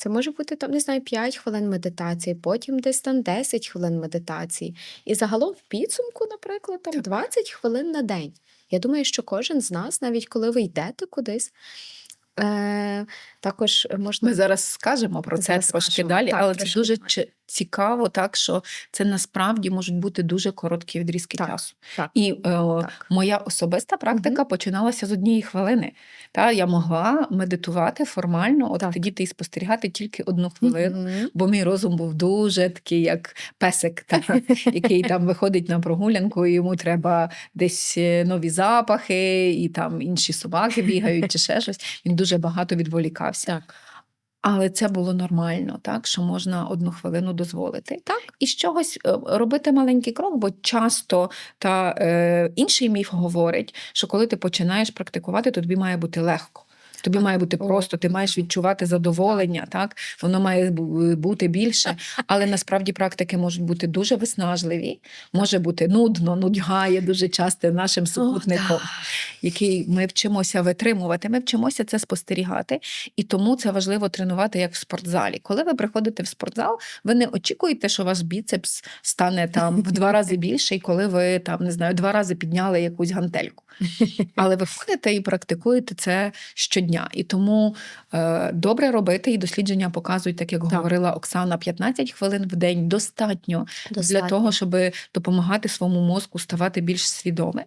Це може бути там, не знаю, 5 хвилин медитації, потім десь там 10 хвилин медитації. І загалом в підсумку, наприклад, там 20 хвилин на день. Я думаю, що кожен з нас, навіть коли ви йдете кудись, е, також можна Ми зараз скажемо про це Зараз трошки скажемо. далі, Так, але це дуже цікаво, так що це насправді можуть бути дуже короткі відрізки Так, часу. так, І е, так. моя особиста практика починалася з однієї хвилини. Та я могла медитувати формально, от Так. тоді і спостерігати тільки одну хвилину. Мгм. Бо мій розум був дуже такий, як песик, та, який там виходить на прогулянку, і йому треба десь е, нові запахи, і там інші собаки бігають, чи ще щось. Він дуже багато відволікався. Так. Але це було нормально, так що можна одну хвилину дозволити. Так. І з чогось е, робити маленький крок, бо часто та е, інший міф говорить, що коли ти починаєш практикувати, то тобі має бути легко. Тобі має бути просто, ти маєш відчувати задоволення, так воно має бути більше. Але насправді практики можуть бути дуже виснажливі, може бути нудно, нудьга є дуже часто нашим супутником О, який ми вчимося витримувати. Ми вчимося це спостерігати, і тому це важливо тренувати як в спортзалі. Коли ви приходите в спортзал, ви не очікуєте, що ваш біцепс стане там в два рази більший, коли ви там не знаю, два рази підняли якусь гантельку. Але ви ходите і практикуєте це щодня. І тому е, добре робити, і дослідження показують, так як Так. говорила Оксана, 15 хвилин в день достатньо для того, щоб допомагати своєму мозку ставати більш свідомим.